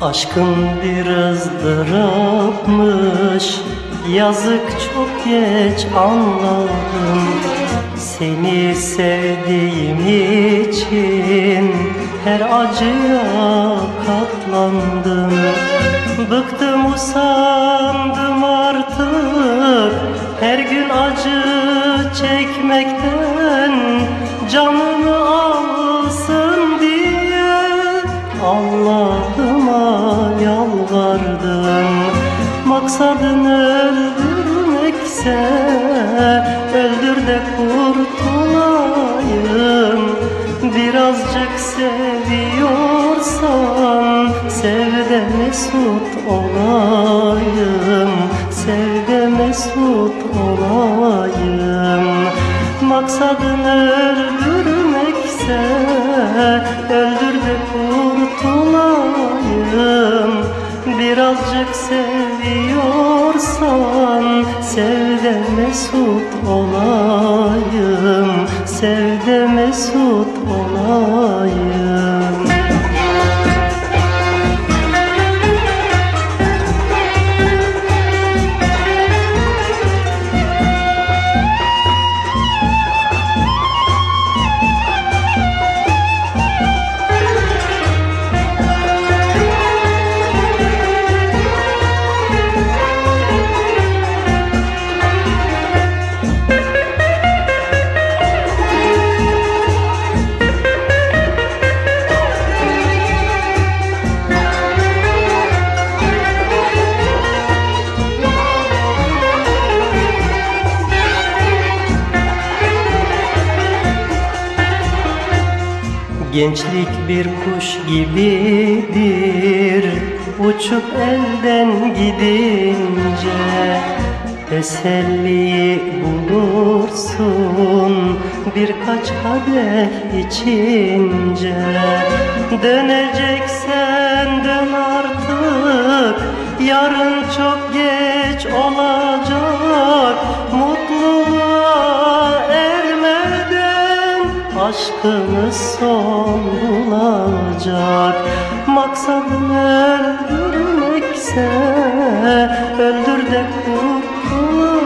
Aşkın bir ızdırapmış Yazık çok geç anladım. Seni sevdiğim için Her acıya katlandım. Bıktım usandım artık Her gün acı çekmekten Maksadın öldürmekse Öldür de kurtulayım. Birazcık seviyorsan Sev de mesut olayım. Sev de mesut olayım. Maksadın öldürmekse Öldür seviyorsan Sev de mesut olayım Sev de mesut olayım Gençlik bir kuş gibidir. Uçup elden gidince Teselli bulursun Birkaç kadeh içince. Döneceksen dön artık Yarın çok geç olacak Aşkımız son bulacak. Maksadın öldürmekse Öldür de kurtulayım.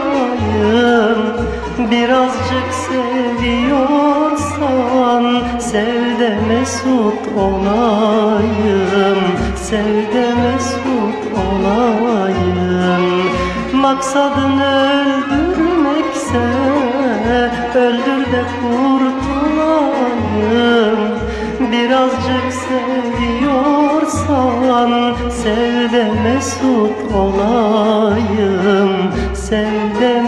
Birazcık seviyorsan Sev de mesut olayım. Sev de mesut olayım. Maksadın öldürmekse seviyorsan Sev de mesut olayım. Sev de